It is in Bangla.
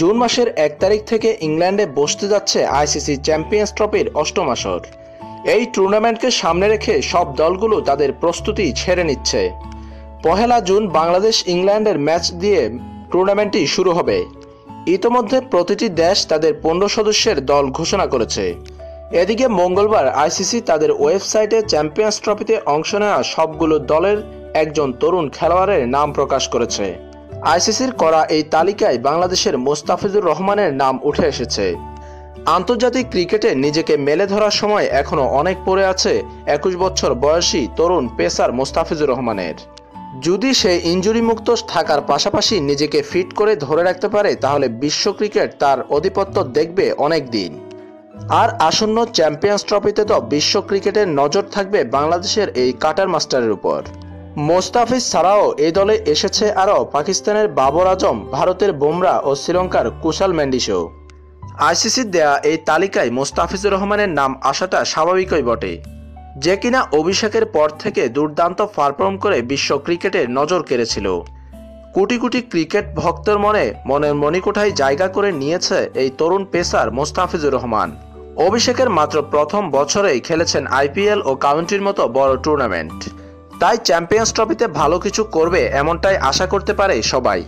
জুন মাসের এক তারিখ থেকে ইংল্যান্ডে বসতে যাচ্ছে আইসিসি চ্যাম্পিয়ন্স ট্রফির অষ্টম আসর। এই টুর্নামেন্টকে সামনে রেখে সব দলগুলো তাদের প্রস্তুতি ছেড়ে নিচ্ছে। পহেলা জুন বাংলাদেশ ইংল্যান্ডের ম্যাচ দিয়ে টুর্নামেন্টটি শুরু হবে। ইতোমধ্যে প্রতিটি দেশ তাদের পনেরো সদস্যের দল ঘোষণা করেছে। এদিকে মঙ্গলবার আইসিসি তাদের ওয়েবসাইটে চ্যাম্পিয়ন্স ট্রফিতে অংশ নেওয়া সবগুলো দলের একজন তরুণ খেলোয়াড়ের নাম প্রকাশ করেছে। আইসিসির করা এই তালিকায় বাংলাদেশের মোস্তাফিজুর রহমানের নাম উঠে এসেছে। আন্তর্জাতিক ক্রিকেটে নিজেকে মেলে ধরার সময় এখনও অনেক পড়ে আছে একুশ বছর বয়সী তরুণ পেসার মোস্তাফিজুর রহমানের। যদি সে ইঞ্জুরি মুক্ত থাকার পাশাপাশি নিজেকে ফিট করে ধরে রাখতে পারে, তাহলে বিশ্ব ক্রিকেট তার আধিপত্য দেখবে অনেক দিন। আর আসন্ন চ্যাম্পিয়ন্স ট্রফিতে তো বিশ্ব ক্রিকেটের নজর থাকবে বাংলাদেশের এই কাটার মাস্টারের উপর। মোস্তাফিজ ছাড়াও এই দলে এসেছে আরও পাকিস্তানের বাবর আজম, ভারতের বুমরা ও শ্রীলঙ্কার কুশাল ম্যান্ডিসও আইসিসির দেয়া এই তালিকায় মোস্তাফিজুর রহমানের নাম আসাটা স্বাভাবিকই বটে। যে কিনা অভিষেকের পর থেকে দুর্দান্ত পারফর্ম করে বিশ্ব ক্রিকেটের নজর কেড়েছিল। কোটি কোটি ক্রিকেট ভক্তের মনে মনের মণিকোঠায় জায়গা করে নিয়েছে এই তরুণ পেসার মোস্তাফিজুর রহমান। অভিষেকের মাত্র প্রথম বছরেই খেলেছেন আইপিএল ও কাউন্টির মতো বড় টুর্নামেন্ট। তাই চ্যাম্পিয়ন্স ট্রফিতে ভালো কিছু করবে এমনটাই আশা করতে পারে সবাই।